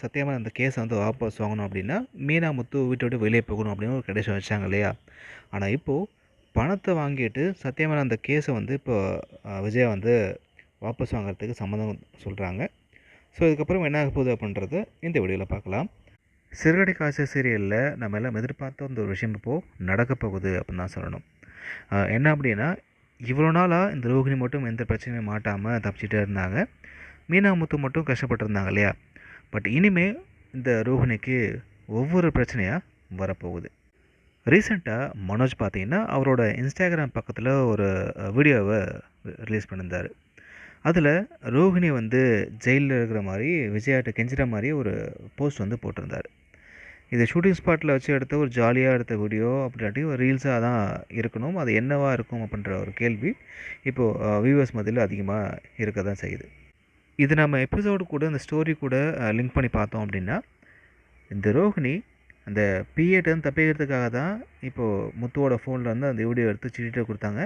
சத்தியமாக அந்த கேஸை வந்து வாபஸ் வாங்கணும் அப்படின்னா மீனா முத்து வீட்டை விட்டு வெளியே போகணும் அப்படின்னு ஒரு கண்டிஷன் வச்சாங்க இல்லையா? ஆனால் இப்போது பணத்தை வாங்கிட்டு சத்தியமான அந்த கேஸை வந்து இப்போ அஹ், விஜயா வந்து வாபஸ் வாங்குறதுக்கு சம்மந்தம் சொல்கிறாங்க ஸோ இதுக்கப்புறம் என்ன ஆக போகுது அப்படின்றத இந்த வீடியோவில் பார்க்கலாம். சிறுகடை காசு சீரியலில் நம்ம எல்லாம் எதிர்பார்த்த அந்த ஒரு விஷயம் இப்போது நடக்க போகுது அப்படின்னு தான் சொல்லணும். என்ன அப்படின்னா இவ்வளோ நாளாக இந்த ரோகிணி மட்டும் எந்த பிரச்சனையும் மாட்டாமல் தப்பிச்சிட்டே இருந்தாங்க. மீனா முத்து மட்டும் கஷ்டப்பட்டுருந்தாங்க இல்லையா? பட் இனிமேல் இந்த ரோஹிணிக்கு ஒவ்வொரு பிரச்சனையாக வரப்போகுது. ரீசெண்டாக மனோஜ் பார்த்தீங்கன்னா அவரோட இன்ஸ்டாகிராம் பக்கத்தில் ஒரு வீடியோவை ரிலீஸ் பண்ணியிருந்தார். அதில் ரோஹிணி வந்து ஜெயிலில் இருக்கிற மாதிரி விஜயாட்ட கெஞ்சுற மாதிரி ஒரு போஸ்ட் வந்து போட்டிருந்தார். இது ஷூட்டிங் ஸ்பாட்டில் வச்சு எடுத்த ஒரு ஜாலியாக எடுத்த வீடியோ அப்படி ஒரு ரீல்ஸாக தான் இருக்கணும் அது என்னவாக இருக்கும் அப்படின்ற ஒரு கேள்வி இப்போது வியூவர்ஸ் மத்தியில் அதிகமாக இருக்க தான் செய்யுது. இது நம்ம எபிசோடு கூட அந்த ஸ்டோரி கூட லிங்க் பண்ணி பார்த்தோம் அப்படின்னா இந்த ரோஹிணி அந்த பிஏட்டன்னு தப்பிக்கிறதுக்காக தான் இப்போது முத்துவோட ஃபோனில் வந்து அந்த வீடியோ எடுத்து சிட்டிகிட்ட கொடுத்தாங்க.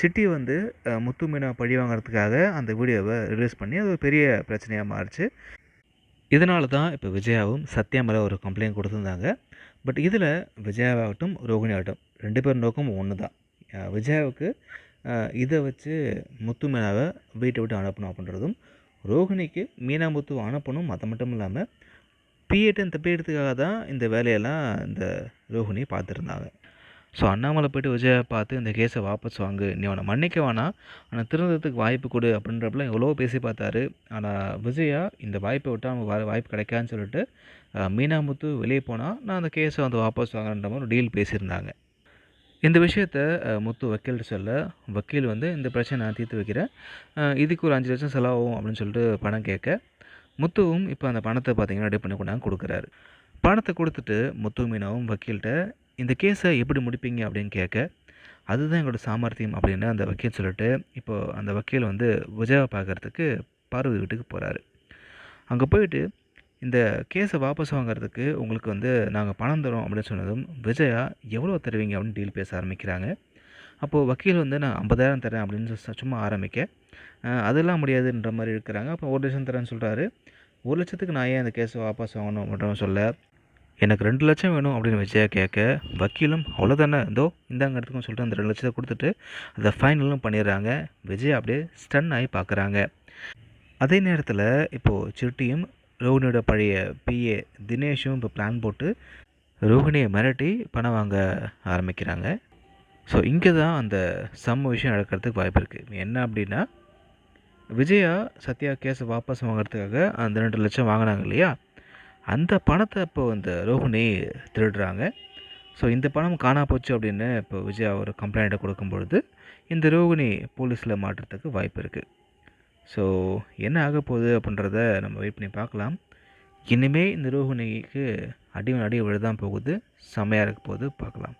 சிட்டி வந்து முத்து மீனை பழி வாங்குறதுக்காக அந்த வீடியோவை ரிலீஸ் பண்ணி அது ஒரு பெரிய பிரச்சனையாக மாறிச்சு. இதனால தான் இப்போ விஜயாவும் சத்யா மேலே ஒரு கம்ப்ளைண்ட் கொடுத்துருந்தாங்க. பட் இதில் விஜயாவாகட்டும் ரோகிணி ஆகட்டும் ரெண்டு பேர் நோக்கம் ஒன்று தான். விஜயாவுக்கு இதை வச்சு முத்து மீனாவை வீட்டை விட்டு அனுப்பணும் அப்படின்றதும் ரோகிணிக்கு மீனாம்புத்து அனுப்பணும் அது மட்டும் இல்லாமல் பிஏட்டன் தப்பிக்கிறதுக்காக தான் இந்த வேலையெல்லாம் இந்த ரோஹிணி பார்த்துருந்தாங்க. ஸோ அண்ணாமலை போய்ட்டு விஜயை பார்த்து இந்த கேஸை வாபஸ் வாங்கு. நீ அவனை மன்னிக்க வேணாம். ஆனால் திருந்ததுக்கு வாய்ப்பு கொடு அப்படின்றப்பலாம் எவ்வளோ பேசி பார்த்தாரு. ஆனால் விஜயா இந்த வாய்ப்பை விட்டு அவங்க வர வாய்ப்பு கிடைக்காதுன்னு சொல்லிட்டு மீனாமுத்து வெளியே போனால் நான் அந்த கேஸை வந்து வாபஸ் வாங்குறன்ற மாதிரி ஒரு டீல் பேசியிருந்தாங்க. இந்த விஷயத்த முத்து வக்கீல்கிட்ட சொல்ல வக்கீல் வந்து இந்த பிரச்சனை நான் தீர்த்து வைக்கிறேன். இதுக்கு ஒரு அஞ்சு லட்சம் செலவாகும் அப்படின்னு சொல்லிட்டு பணம் கேட்க முத்துவும் இப்போ அந்த பணத்தை பார்த்தீங்கன்னா ரெடி பண்ணி கொண்டாந்து கொடுக்குறாரு. பணத்தை கொடுத்துட்டு முத்து மீனாவும் வக்கீல்கிட்ட இந்த கேஸை எப்படி முடிப்பீங்க? அப்படின்னு கேட்க அதுதான் எங்களோட சாமர்த்தியம் அப்படின்னு அந்த வக்கீல் சொல்லிட்டு இப்போ அந்த வக்கீல் வந்து விஜயாவை பார்க்கறதுக்கு பார்வதி வீட்டுக்கு போகிறாரு அங்கே போயிட்டு இந்த கேஸை வாபஸ் வாங்குறதுக்கு உங்களுக்கு வந்து நாங்கள் பணம் தரோம் அப்படின்னு சொன்னதும் விஜயா எவ்வளோ தருவீங்க? அப்படின்னு டீல் பேச ஆரம்பிக்கிறாங்க. அப்போது வக்கீல் வந்து நான் ஐம்பதாயிரம் தரேன் அப்படின்னு சும்மா ஆரம்பிக்க அதெல்லாம் முடியாதுன்ற மாதிரி இருக்கிறாங்க. அப்போ ஒரு லட்சம் தரேன்னு சொல்கிறாரு ஒரு லட்சத்துக்கு நான் ஏன் அந்த கேஸை வாபஸ் வாங்கணும்? அப்படின்னு சொல்ல எனக்கு ரெண்டு லட்சம் வேணும் அப்படின்னு விஜயா கேட்க வக்கீலும் அவ்வளோதானே இதோ இந்தாங்க இடத்துக்கும் சொல்லிட்டு அந்த ரெண்டு லட்சத்தை கொடுத்துட்டு அதை ஃபைனலும் பண்ணிடுறாங்க. விஜய் அப்படியே ஸ்டன் ஆகி பார்க்குறாங்க அதே நேரத்தில் இப்போது சிட்டியும் ரோஹினியோட பழைய பிஏ தினேஷும் இப்போ பிளான் போட்டு ரோஹிணியை மிரட்டி பணம் வாங்க ஆரம்பிக்கிறாங்க. ஸோ இங்கே தான் அந்த சம்ம விஷயம் நடக்கிறதுக்கு வாய்ப்பு இருக்குது என்ன அப்படின்னா விஜயா சத்யா கேஸை வாபஸ் வாங்குறதுக்காக அந்த ரெண்டு லட்சம் வாங்கினாங்க இல்லையா? அந்த பணத்தை இப்போ அந்த ரோஹிணி திருடுறாங்க. ஸோ இந்த பணம் காணா போச்சு அப்படின்னு இப்போ விஜயா ஒரு கம்ப்ளைண்ட்டை கொடுக்கும் பொழுது இந்த ரோகிணி போலீஸில் மாட்டுறதுக்கு வாய்ப்பு இருக்குது ஸோ என்ன ஆக போகுது அப்படின்றத நம்ம வெயிட் பண்ணி பார்க்கலாம். இனிமேல் இந்த ரோஹிணிக்கு அடி அடி விழதான் போகுது. செம்மையாக இருக்க போகுது. பார்க்கலாம்.